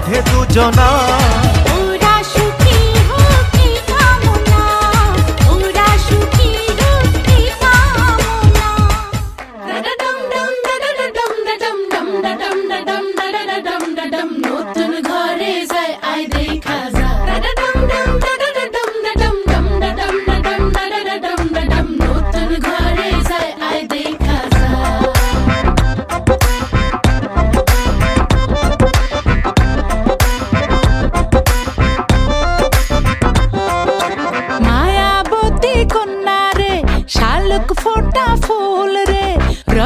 ঘর বাঁধে দুজনা।